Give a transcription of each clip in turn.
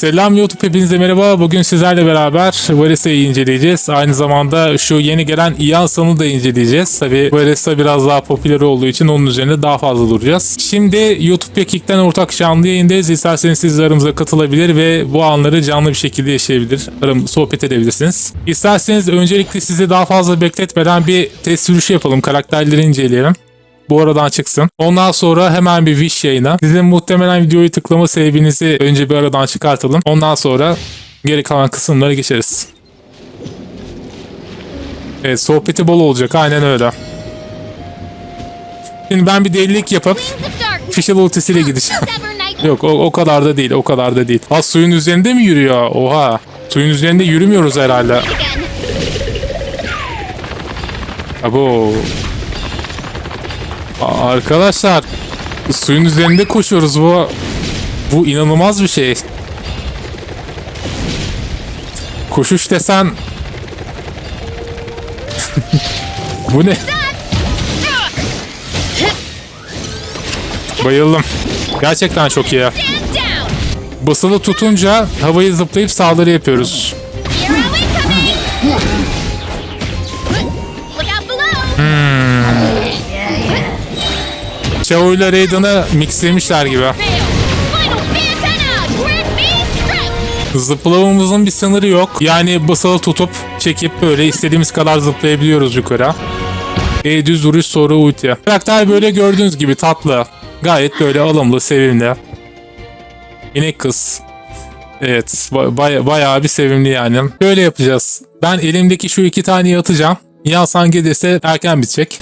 Selam YouTube hepinize merhaba. Bugün sizlerle beraber Varesa'yı inceleyeceğiz. Aynı zamanda şu yeni gelen Iansa'nı da inceleyeceğiz. Tabi Varesa biraz daha popüler olduğu için onun üzerine daha fazla duracağız. Şimdi YouTube Pekik'ten ortak canlı yayındayız. İsterseniz siz aramıza katılabilir ve bu anları canlı bir şekilde yaşayabilir. Aram sohbet edebilirsiniz. İsterseniz öncelikle sizi daha fazla bekletmeden bir test sürüşü yapalım. Karakterleri inceleyelim bu aradan çıksın. Ondan sonra hemen bir wish yayına. Sizin muhtemelen videoyu tıklama sebebinizi önce bir aradan çıkartalım. Ondan sonra geri kalan kısımlara geçeriz. Evet sohbeti bol olacak aynen öyle. Şimdi ben bir delilik yapıp Fischl ultisiyle gideceğim. Yok o, o kadar da değil o kadar da değil. Ha suyun üzerinde mi yürüyor? Oha. Suyun üzerinde yürümüyoruz herhalde. Abo. Arkadaşlar suyun üzerinde koşuyoruz bu bu inanılmaz bir şey. Koşuş desen bu ne? Bayıldım. Gerçekten çok iyi. Basılı tutunca havayı zıplayıp saldırı yapıyoruz. Chao ile Raiden'ı mixlemişler gibi. Zıplamamızın bir sınırı yok. Yani basılı tutup çekip böyle istediğimiz kadar zıplayabiliyoruz yukarı. E düz duruş sonra ulti. Karakter böyle gördüğünüz gibi tatlı. Gayet böyle alımlı, sevimli. İnek kız. Evet, ba- baya- bayağı bir sevimli yani. Böyle yapacağız. Ben elimdeki şu iki taneyi atacağım. Yasan gelirse erken bitecek.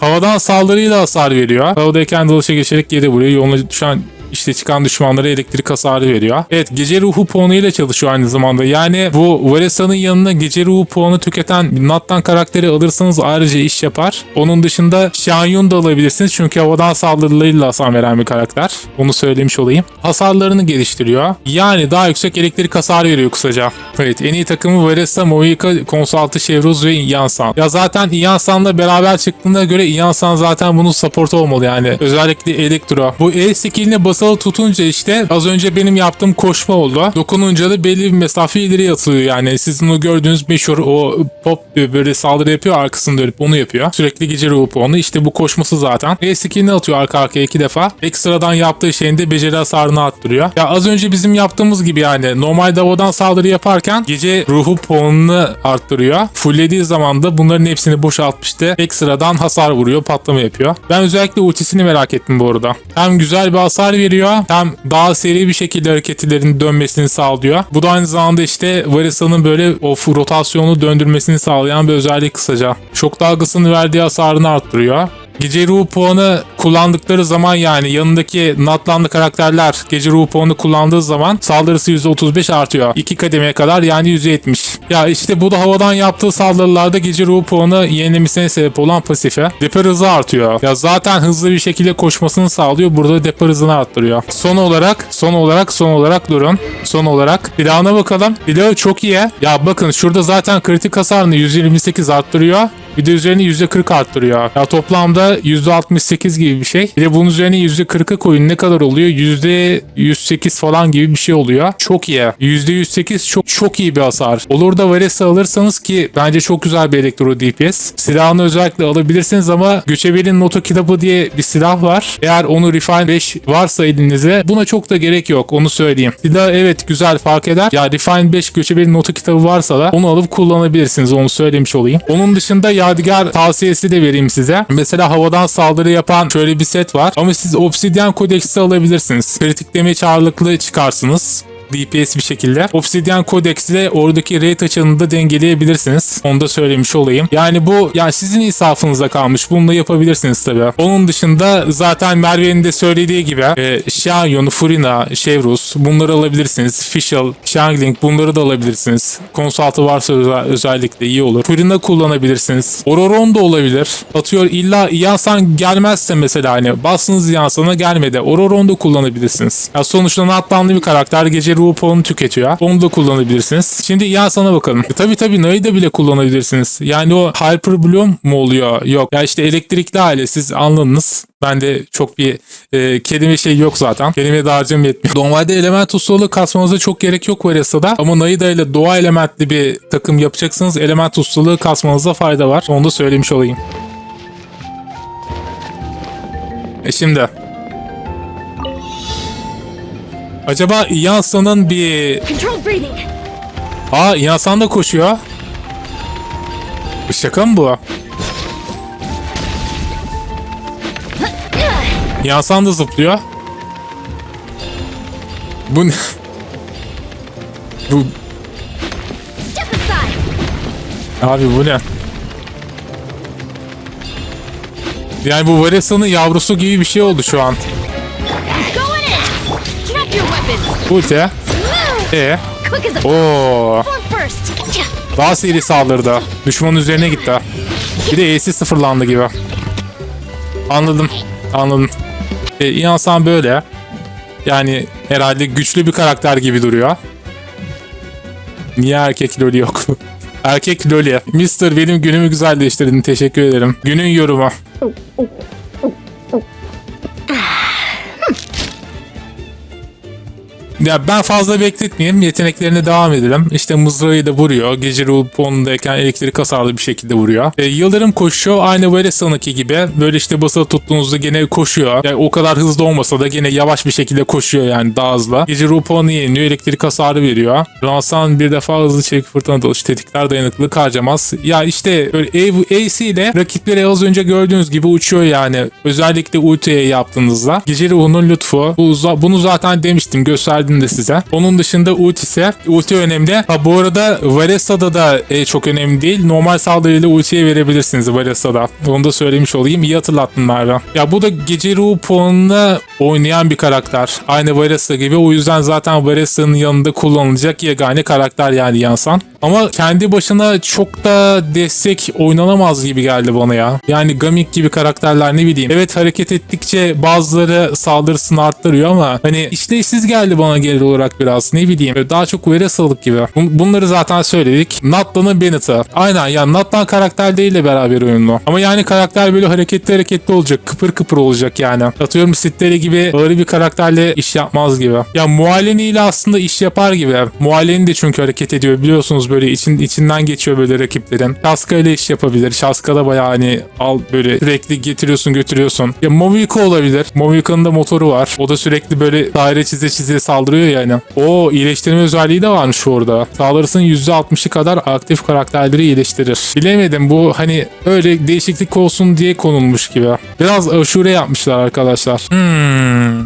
Havadan saldırıyla hasar veriyor. Havadayken dalışa geçerek geri vuruyor. Yoluna düşen işte çıkan düşmanlara elektrik hasarı veriyor. Evet gece ruhu puanı ile çalışıyor aynı zamanda. Yani bu Varesa'nın yanına gece ruhu puanı tüketen Nathan karakteri alırsanız ayrıca iş yapar. Onun dışında Xianyun da alabilirsiniz. Çünkü havadan saldırılarıyla hasar veren bir karakter. Onu söylemiş olayım. Hasarlarını geliştiriyor. Yani daha yüksek elektrik hasarı veriyor kısaca. Evet en iyi takımı Varesa, Moika, Konsaltı, Chevroz ve Yansan. Ya zaten Yansan'la beraber çıktığına göre Yansan zaten bunun supportu olmalı yani. Özellikle Elektro. Bu E skillini basılı tutunca işte az önce benim yaptığım koşma oldu. Dokununca da belli bir mesafe ileri atılıyor yani. Sizin o gördüğünüz meşhur o pop böyle saldırı yapıyor arkasını dönüp onu yapıyor. Sürekli gece ruhu puanı. İşte bu koşması zaten. E skillini atıyor arka arkaya iki defa. Ekstradan yaptığı şeyin de beceri hasarını arttırıyor. Ya az önce bizim yaptığımız gibi yani normalde havadan saldırı yaparken gece ruhu puanını arttırıyor. Fulllediği zaman da bunların hepsini boşaltmıştı. Ekstradan hasar vuruyor, patlama yapıyor. Ben özellikle ultisini merak ettim bu arada. Hem güzel bir hasar veriyor hem daha seri bir şekilde hareketlerin dönmesini sağlıyor. Bu da aynı zamanda işte Varesa'nın böyle o rotasyonu döndürmesini sağlayan bir özellik kısaca. Şok dalgasının verdiği hasarını arttırıyor. Gece ruhu puanı kullandıkları zaman yani yanındaki natlanlı karakterler gece ruhu puanı kullandığı zaman saldırısı %35 artıyor. İki kademeye kadar yani %70. Ya işte bu da havadan yaptığı saldırılarda gece ruhu puanı yenilemesine sebep olan pasife. Depar hızı artıyor. Ya zaten hızlı bir şekilde koşmasını sağlıyor. Burada depar hızını arttırıyor. Son olarak, son olarak, son olarak durun. Son olarak silahına bakalım. Silahı çok iyi. Ya bakın şurada zaten kritik hasarını 128 arttırıyor. Bir de üzerine %40 arttırıyor. Ya toplamda %68 gibi bir şey. Bir de bunun üzerine %40'ı koyun ne kadar oluyor? %108 falan gibi bir şey oluyor. Çok iyi. %108 çok çok iyi bir hasar. Olur da Varesa alırsanız ki bence çok güzel bir elektro DPS. Silahını özellikle alabilirsiniz ama Göçebe'nin Noto kitabı diye bir silah var. Eğer onu Refine 5 varsa elinizde buna çok da gerek yok. Onu söyleyeyim. Silah evet güzel fark eder. Ya Refine 5 Göçebe'nin Noto kitabı varsa da onu alıp kullanabilirsiniz. Onu söylemiş olayım. Onun dışında Yadigar tavsiyesi de vereyim size. Mesela havadan saldırı yapan şöyle bir set var. Ama siz Obsidian Kodex'i alabilirsiniz. Kritik damage ağırlıklı çıkarsınız. DPS bir şekilde. Obsidian Codex ile oradaki rate açığını da dengeleyebilirsiniz. Onu da söylemiş olayım. Yani bu yani sizin insafınıza kalmış. Bunu da yapabilirsiniz tabi. Onun dışında zaten Merve'nin de söylediği gibi e, Xianyun, Furina, Chevrus bunları alabilirsiniz. Fischl, Xiangling bunları da alabilirsiniz. Konsaltı varsa özel- özellikle iyi olur. Furina kullanabilirsiniz. Ororon da olabilir. Atıyor illa Yansan gelmezse mesela hani bastınız Yansan'a gelmedi. Ororon da kullanabilirsiniz. Ya sonuçta natlanlı bir karakter gece ruhu puanı tüketiyor. Onu da kullanabilirsiniz. Şimdi Yansan'a bakalım. E, tabii tabii Na'yı bile kullanabilirsiniz. Yani o Hyper Bloom mu oluyor? Yok. Ya işte elektrikli hale siz anladınız. Bende çok bir e, kelime şey yok zaten. Kelime dağarcığım yetmiyor. Normalde element ustalığı kasmanıza çok gerek yok Varesa'da. Ama Naida ile doğa elementli bir takım yapacaksınız. Element ustalığı kasmanıza fayda var. Onu da söylemiş olayım. E şimdi. Acaba Yansa'nın bir... Aa Yansan da koşuyor. Bu şaka mı bu? Yansan da zıplıyor. Bu ne? Bu abi bu ne? Yani bu Varesa'nın yavrusu gibi bir şey oldu şu an. Ulti. E. Oo. Daha seri saldırdı. Düşmanın üzerine gitti. Bir de E'si sıfırlandı gibi. Anladım. Anladım. E, Yansan böyle. Yani herhalde güçlü bir karakter gibi duruyor. Niye erkek loli yok? erkek loli. Mister benim günümü güzelleştirdin. Teşekkür ederim. Günün yorumu. Oh, oh. Ya ben fazla bekletmeyeyim. Yeteneklerine devam edelim. İşte mızrağı da vuruyor. Gece ruh puanındayken elektrik hasarlı bir şekilde vuruyor. E, Yıldırım koşuyor. Aynı Veresa'nınki gibi. Böyle işte basılı tuttuğunuzda gene koşuyor. Yani o kadar hızlı olmasa da gene yavaş bir şekilde koşuyor yani daha hızlı. Gece ruh puanı yeniliyor. Elektrik hasarı veriyor. Ransan bir defa hızlı çelik fırtına dalış tetikler dayanıklılık harcamaz. Ya işte böyle AC ile rakipleri az önce gördüğünüz gibi uçuyor yani. Özellikle ultiye yaptığınızda. Gece ruhunun lütfu. Bu, bunu zaten demiştim. Gösterdim de size. Onun dışında ultisi. Ulti önemli. Ha bu arada Varesa'da da e, çok önemli değil. Normal saldırıyla ultiye verebilirsiniz Varesa'da. Onu da söylemiş olayım. İyi hatırlattın Merve. Ya bu da gece ruhu puanını oynayan bir karakter. Aynı Varesa gibi. O yüzden zaten Varesa'nın yanında kullanılacak yegane karakter yani Yansan. Ama kendi başına çok da destek oynanamaz gibi geldi bana ya. Yani Gamik gibi karakterler ne bileyim. Evet hareket ettikçe bazıları saldırısını arttırıyor ama hani işlevsiz geldi bana genel olarak biraz. Ne bileyim daha çok Veresa'lık gibi. Bun- Bunları zaten söyledik. Natlan'ın Bennett'ı. Aynen ya Natlan karakter değil de beraber uyumlu. Ama yani karakter böyle hareketli hareketli olacak. Kıpır kıpır olacak yani. Atıyorum Sitleri gibi ağır bir karakterle iş yapmaz gibi. Ya Mualleni ile aslında iş yapar gibi. Mualleni de çünkü hareket ediyor biliyorsunuz böyle için içinden geçiyor böyle rakiplerin. Şaska ile iş yapabilir. Şaska da bayağı hani al böyle sürekli getiriyorsun götürüyorsun. Ya Moviko olabilir. Movika'nın da motoru var. O da sürekli böyle daire çize çize saldırıyor yani. O iyileştirme özelliği de varmış orada. Saldırısının %60'ı kadar aktif karakterleri iyileştirir. Bilemedim bu hani öyle değişiklik olsun diye konulmuş gibi. Biraz aşure yapmışlar arkadaşlar. Hmm.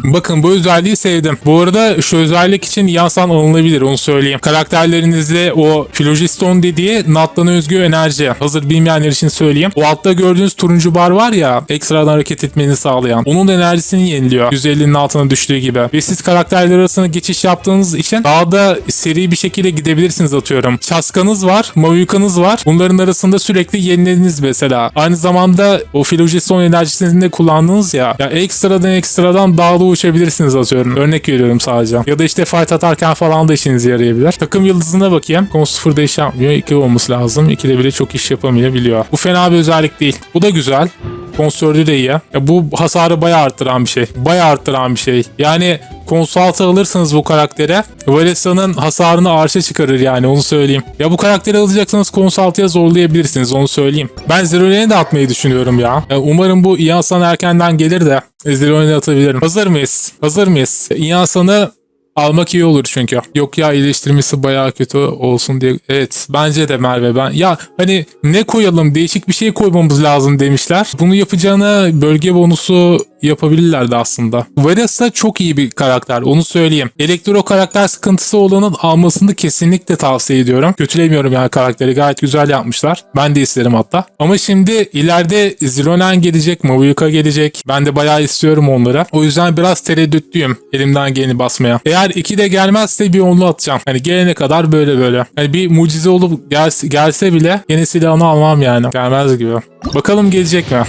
Bakın bu özelliği sevdim. Bu arada şu özellik için yansan alınabilir onu söyleyeyim. Karakterlerinizde o Phlogiston dediği Natlan'a özgü enerji. Hazır bilmeyenler için söyleyeyim. O altta gördüğünüz turuncu bar var ya ekstradan hareket etmenizi sağlayan. Onun enerjisini yeniliyor. 150'nin altına düştüğü gibi. Ve siz karakterler arasında geçiş yaptığınız için daha da seri bir şekilde gidebilirsiniz atıyorum. Çaskanız var, Mavyuka'nız var. Bunların arasında sürekli yenilediniz mesela. Aynı zamanda o Phlogiston enerjisini de kullandınız ya. Ya ekstradan ekstradan dağda uçabilirsiniz atıyorum. Örnek veriyorum sadece. Ya da işte fight atarken falan da işinize yarayabilir. Takım yıldızına bakayım. Kon 0'da iş yapmıyor. 2 olması lazım. 2'de bile çok iş yapamayabiliyor. Bu fena bir özellik değil. Bu da güzel. Konsördü de iyi. Ya bu hasarı bayağı arttıran bir şey. Bayağı arttıran bir şey. Yani konsaltı alırsanız bu karaktere Varesa'nın hasarını arşa çıkarır yani onu söyleyeyim. Ya bu karakteri alacaksanız konsaltıya zorlayabilirsiniz onu söyleyeyim. Ben Zerolen'i de atmayı düşünüyorum ya. Ya umarım bu İyasan erkenden gelir de Zerolen'i atabilirim. Hazır mıyız? Hazır mıyız? İyasan'ı Almak iyi olur çünkü. Yok ya iyileştirmesi bayağı kötü olsun diye. Evet bence de Merve ben. Ya hani ne koyalım değişik bir şey koymamız lazım demişler. Bunu yapacağına bölge bonusu yapabilirlerdi aslında. Varesa çok iyi bir karakter onu söyleyeyim. Elektro karakter sıkıntısı olanın almasını kesinlikle tavsiye ediyorum. Kötülemiyorum yani karakteri gayet güzel yapmışlar. Ben de isterim hatta. Ama şimdi ileride Zilonen gelecek, Mavuika gelecek. Ben de bayağı istiyorum onları. O yüzden biraz tereddütlüyüm elimden geleni basmaya. Eğer iki de gelmezse bir onlu atacağım. Hani gelene kadar böyle böyle. Hani bir mucize olup gelse, gelse bile yeni silahını almam yani. Gelmez gibi. Bakalım gelecek mi?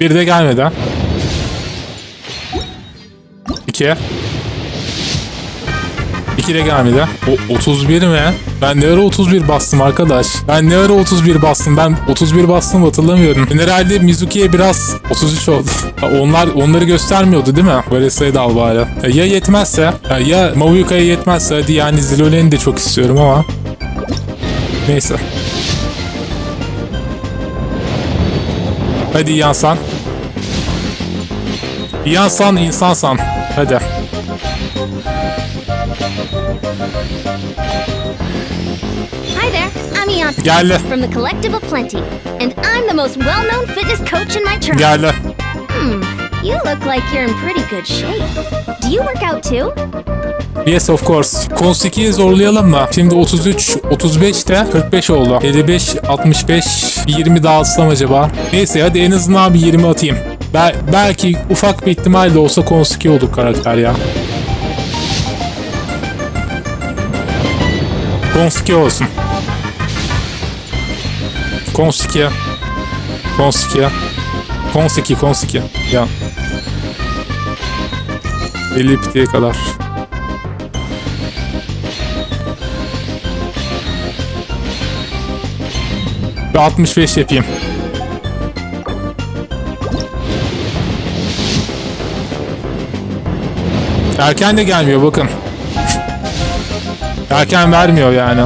Bir de gelmedi. ha. İki. kere gelmedi. O 31 mi? Ben ne ara 31 bastım arkadaş? Ben ne ara 31 bastım? Ben 31 bastım hatırlamıyorum. Ben herhalde Mizuki'ye biraz 33 oldu. Onlar onları göstermiyordu değil mi? Böyle sayı da al bari. Ya yetmezse ya Mavuka'ya yetmezse hadi yani Zilolen'i de çok istiyorum ama. Neyse. Hadi Yansan. Yansan insansan. Hadi. Hi there, I'm Eon Geldi. from the Collective of Plenty, and I'm the most well-known fitness coach in my tribe. Geldi. Hmm, you look like you're in pretty good shape. Do you work out too? Yes of course. Konstiki'yi zorlayalım mı? Şimdi 33, 35 de 45 oldu. 55, 65, bir 20 daha atsam acaba? Neyse hadi en azından bir 20 atayım. Bel- belki ufak bir ihtimalle olsa Konstiki olur karakter ya. Konstiki olsun. Konstiki. Konstiki. Konstiki, Konstiki. Ya. 50 pitiye kadar. Ve 65 yapayım. Erken de gelmiyor bakın. Erken vermiyor yani.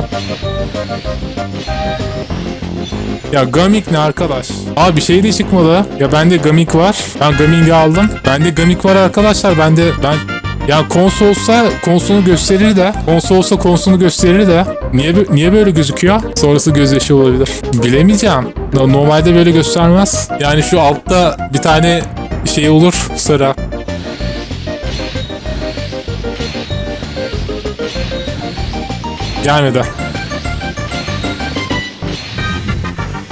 Ya Gamik ne arkadaş? Abi bir şey de çıkmadı. Ya bende Gamik var. Ben Gamik'i aldım. Bende Gamik var arkadaşlar. Bende ben ya konsol olsa konsolunu gösterir de konsol olsa konsolunu gösterir de niye niye böyle gözüküyor? Sonrası gözyaşı olabilir. Bilemeyeceğim. No- Normalde böyle göstermez. Yani şu altta bir tane şey olur sarı. Gelmedi.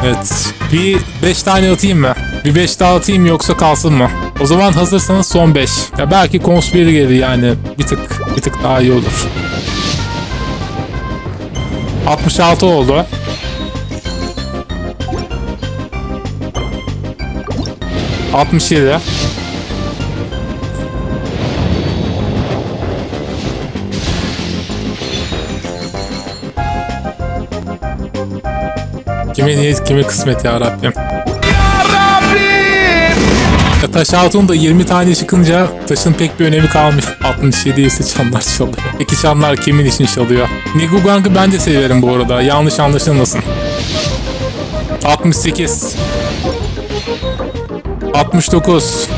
Evet. Bir 5 tane atayım mı? Bir 5 daha atayım yoksa kalsın mı? O zaman hazırsanız son 5. Ya belki konspiri gelir yani. Bir tık bir tık daha iyi olur. 66 oldu. Altmış yedi. Kime niyet kime kısmet ya. Taş altın da 20 tane çıkınca taşın pek bir önemi kalmıyor. 67 ise çanlar çalıyor. Peki çanlar kimin için çalıyor? Nigugang'ı ben de severim bu arada. Yanlış anlaşılmasın. 68 69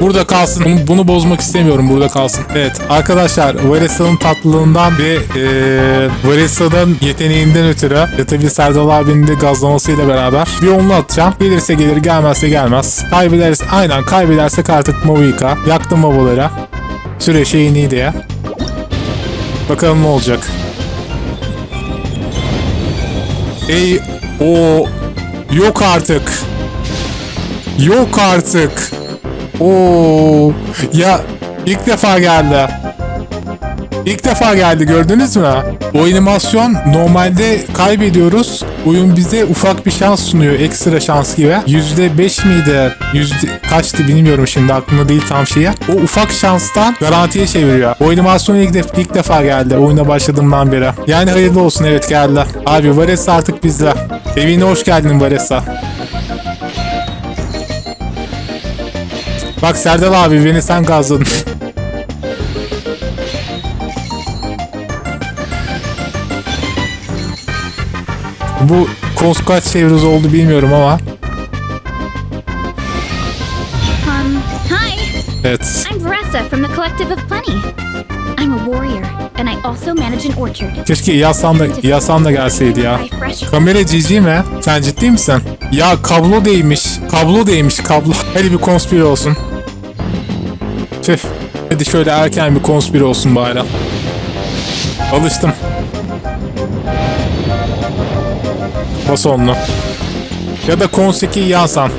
Burada kalsın. Bunu, bozmak istemiyorum. Burada kalsın. Evet arkadaşlar Varesa'nın tatlılığından ve e, Varesa'nın yeteneğinden ötürü ve tabii Serdal abinin de gazlamasıyla beraber bir onlu atacağım. Gelirse gelir gelmezse gelmez. Kaybederse aynen kaybedersek artık Mavika. Yaktım Mavolara. Süre şeyin iyi diye. Bakalım ne olacak. Ey o yok artık. Yok artık. Oo ya ilk defa geldi. İlk defa geldi gördünüz mü? Bu animasyon normalde kaybediyoruz. Oyun bize ufak bir şans sunuyor. Ekstra şans gibi. Yüzde beş miydi? Yüzde kaçtı bilmiyorum şimdi aklımda değil tam şeyi. O ufak şanstan garantiye çeviriyor. Bu animasyon ilk, def- ilk defa geldi oyuna başladığımdan beri. Yani hayırlı olsun evet geldi. Abi Varesa artık bizde. Evine hoş geldin Varesa. Bak Serdal abi beni sen gazladın. Bu kons kaç çevresi oldu bilmiyorum ama. Um, hi, Evet. I'm Varessa from the Collective of Plenty. I'm a warrior, and I also manage an orchard. Keşke Yasan da, Yasan da gelseydi ya. Kamera cici mi? Sen ciddi misin? Ya kablo değmiş. Kablo değmiş kablo. Hadi bir konspiri olsun. Tüh. Hadi şöyle erken bir konspiri olsun bari. Alıştım. Bas onlu. Ya da konseki Yasan.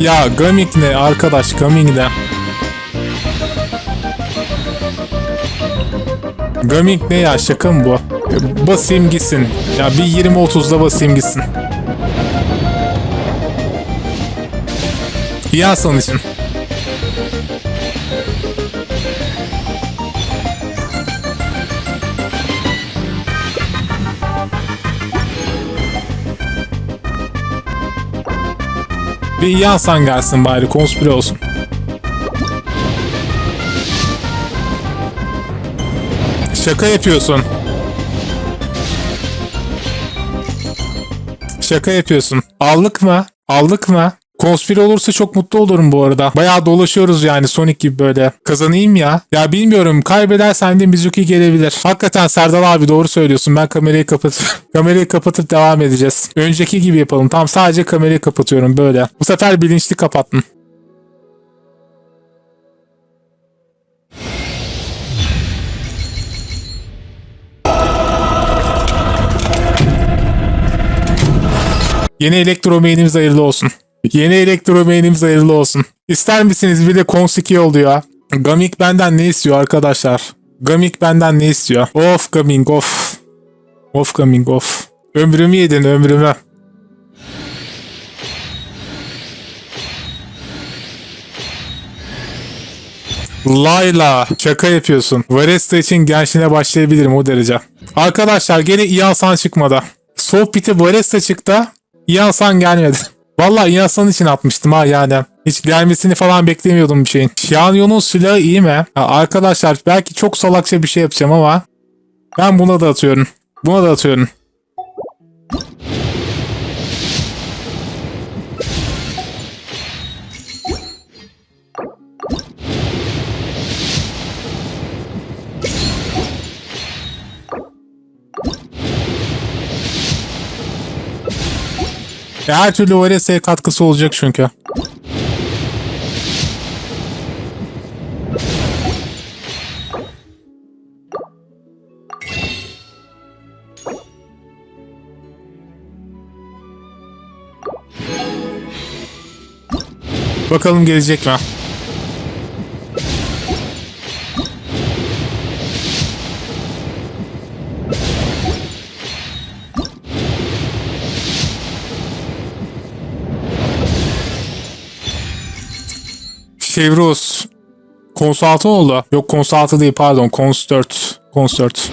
Ya Gaming ne arkadaş Gaming ne? Gaming ne ya şaka mı bu? E, Basayım gitsin. Ya bir 20-30'da basayım gitsin. İyi Hasan için. Bir iyi Hasan gelsin bari konspire olsun. Şaka yapıyorsun. Şaka yapıyorsun. Aldık mı? Aldık mı? Konspire olursa çok mutlu olurum bu arada. Bayağı dolaşıyoruz yani Sonic gibi böyle. Kazanayım ya. Ya bilmiyorum kaybedersem de Mizuki gelebilir. Hakikaten Serdal abi doğru söylüyorsun. Ben kamerayı kapatıp kamerayı kapatıp devam edeceğiz. Önceki gibi yapalım. Tam sadece kamerayı kapatıyorum böyle. Bu sefer bilinçli kapattım. Yeni elektromeynimiz hayırlı olsun. Yeni elektromeynimiz hayırlı olsun. İster misiniz bir de Cons 2 oluyor. Gamik benden ne istiyor arkadaşlar? Gamik benden ne istiyor? Of Gaming of. Of Gaming of. Ömrümü yedin ömrümü. Layla şaka yapıyorsun. Varesta için gençliğine başlayabilirim o derece. Arkadaşlar gene Iansan çıkmadı. Sohbeti Varesta çıktı. Iansan gelmedi. Vallahi Iansan için atmıştım ha yani. Hiç gelmesini falan beklemiyordum bir şeyin. Xianyon'un silahı iyi mi? Ha, arkadaşlar belki çok salakça bir şey yapacağım ama ben buna da atıyorum. Buna da atıyorum. Ya Her türlü ORS'ye katkısı olacak çünkü. Bakalım gelecek mi? Chevros. Kons 6 oldu. Yok Kons 6 değil pardon. Kons 4. Kons 4.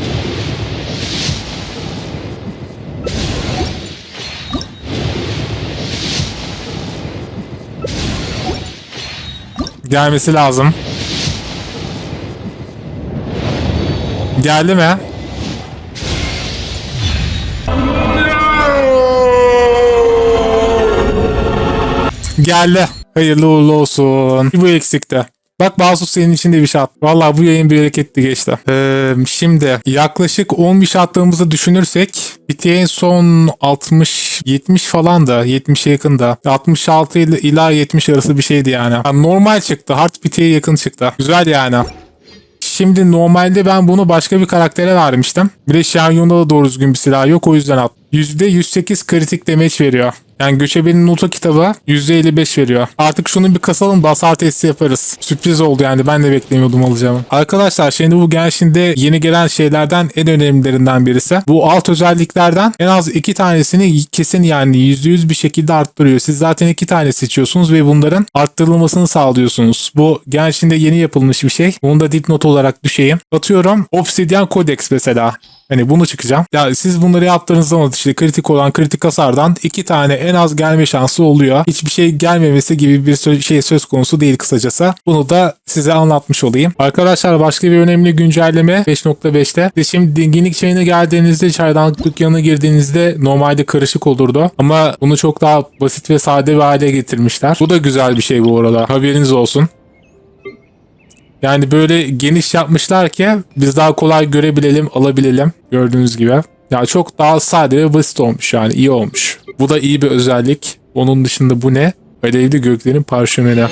Gelmesi lazım. Geldi mi? Geldi. Hayırlı uğurlu olsun. Bu eksikti. Bak Basu senin için de bir attı. Valla bu yayın bir hareketli geçti. Ee, şimdi yaklaşık 10 bir attığımızı düşünürsek BT'nin son 60-70 falan da 70'e yakın da 66 ile ila 70 arası bir şeydi yani. yani normal çıktı. Hard BT'ye yakın çıktı. Güzel yani. Şimdi normalde ben bunu başka bir karaktere vermiştim. Bir de Xianyon'da da doğru düzgün bir silah yok o yüzden attım. %108 kritik damage veriyor. Yani Göçebe'nin notu kitabı %55 veriyor. Artık şunu bir kasalım basar testi yaparız. Sürpriz oldu yani ben de beklemiyordum alacağımı. Arkadaşlar şimdi bu Genshin'de yeni gelen şeylerden en önemlilerinden birisi. Bu alt özelliklerden en az iki tanesini kesin yani %100 bir şekilde arttırıyor. Siz zaten iki tane seçiyorsunuz ve bunların arttırılmasını sağlıyorsunuz. Bu Genshin'de yeni yapılmış bir şey. Bunu da dipnot olarak düşeyim. Atıyorum Obsidian Codex mesela. Hani bunu çıkacağım. Ya siz bunları yaptığınız zaman işte kritik olan kritik hasardan iki tane en az gelme şansı oluyor. Hiçbir şey gelmemesi gibi bir şey söz konusu değil kısacası. Bunu da size anlatmış olayım. Arkadaşlar başka bir önemli güncelleme 5.5'te. Ve Şimdi dinginlik çayına geldiğinizde çaydanlık dükkanına girdiğinizde normalde karışık olurdu. Ama bunu çok daha basit ve sade bir hale getirmişler. Bu da güzel bir şey bu arada. Haberiniz olsun. Yani böyle geniş yapmışlar ki biz daha kolay görebilelim, alabilelim. Gördüğünüz gibi. Ya çok daha sade ve basit olmuş yani iyi olmuş. Bu da iyi bir özellik. Onun dışında bu ne? Alevli göklerin parşömeni.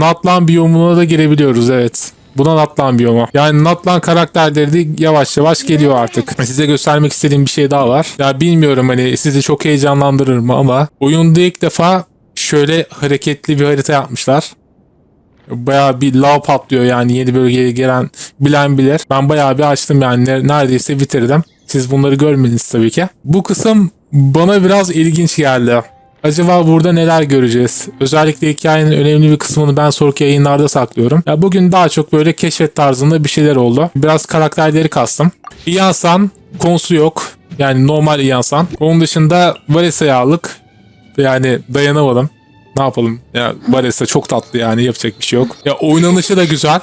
Natlan biyomuna da girebiliyoruz evet. Buna Natlan biyomu. Yani Natlan karakterleri de yavaş yavaş geliyor artık. Size göstermek istediğim bir şey daha var. Ya bilmiyorum hani sizi çok heyecanlandırır mı ama oyunda ilk defa şöyle hareketli bir harita yapmışlar. Bayağı bir lav patlıyor yani yeni bölgeye gelen bilen bilir. Ben bayağı bir açtım yani Ne- neredeyse bitirdim. Siz bunları görmediniz tabii ki. Bu kısım bana biraz ilginç geldi. Acaba burada neler göreceğiz? Özellikle hikayenin önemli bir kısmını ben sonraki yayınlarda saklıyorum. Ya bugün daha çok böyle keşfet tarzında bir şeyler oldu. Biraz karakterleri kastım. İyansan konusu yok. Yani normal İyansan. Onun dışında Varesa'yı aldık. Yani dayanamadım. Ne yapalım? Ya Varesa çok tatlı yani yapacak bir şey yok. Ya oynanışı da güzel.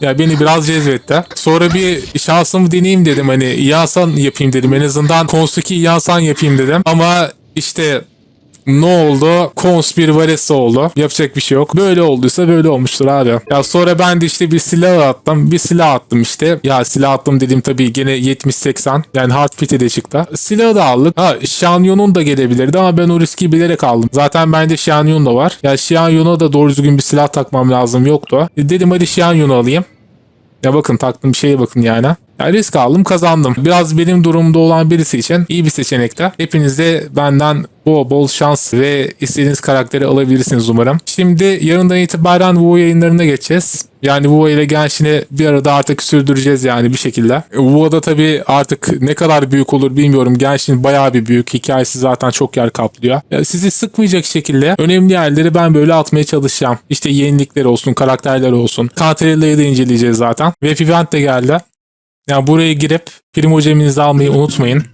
Ya beni biraz cezbetti. Sonra bir şansımı deneyeyim dedim hani İyasan yapayım dedim. En azından Konsuki İyasan yapayım dedim. Ama işte ne oldu? Kons bir Varese oldu. Yapacak bir şey yok. Böyle olduysa böyle olmuştur abi. Ya sonra ben de işte bir silah attım. Bir silah attım işte. Ya silah attım dediğim tabii gene 70-80. Yani hard pit'e de çıktı. Silahı da aldık. Ha Xianyun'un da gelebilirdi ama ben o riski bilerek aldım. Zaten bende Xianyun da var. Ya Xianyun'a da doğru düzgün bir silah takmam lazım yoktu. E, Dedim hadi Xianyun'u alayım. Ya bakın taktığım şeye bakın yani. Ya risk aldım kazandım. Biraz benim durumda olan birisi için iyi bir seçenekte. Hepiniz de benden bol bol şans ve istediğiniz karakteri alabilirsiniz umarım. Şimdi yarından itibaren WoW yayınlarına geçeceğiz. Yani WoW ile Genshin'i bir arada artık sürdüreceğiz yani bir şekilde. WoW'da tabii artık ne kadar büyük olur bilmiyorum. Genshin bayağı bir büyük. Hikayesi zaten çok yer kaplıyor. Ya sizi sıkmayacak şekilde önemli yerleri ben böyle atmaya çalışacağım. İşte yenilikler olsun, karakterler olsun. Kantarella'yı da inceleyeceğiz zaten. Web event de geldi. Yani buraya girip primo ceminizi almayı unutmayın.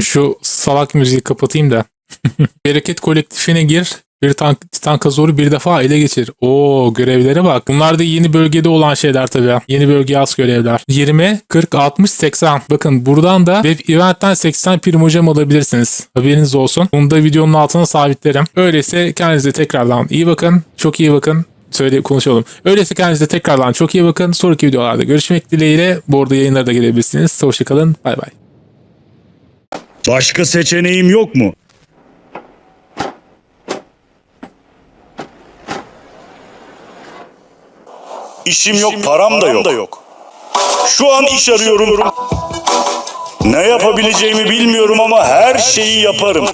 Şu salak müziği kapatayım da. Bereket kolektifine gir. Bir tank, titan kazoru bir defa ele geçir. Oo görevlere bak. Bunlar da yeni bölgede olan şeyler tabii. Yeni bölgeye az görevler. 20, 40, 60, 80. Bakın buradan da web eventten 80 primocem alabilirsiniz. Haberiniz olsun. Bunu da videonun altına sabitlerim. Öyleyse kendinize tekrardan iyi bakın. Çok iyi bakın. Söyle konuşalım. Öyleyse kendinize tekrardan çok iyi bakın. Sonraki videolarda görüşmek dileğiyle. Bu arada yayınlara da gelebilirsiniz. Hoşçakalın. Bay bay. Başka seçeneğim yok mu? İşim yok, param, da yok. Şu an iş arıyorum. Ne yapabileceğimi bilmiyorum ama her şeyi yaparım.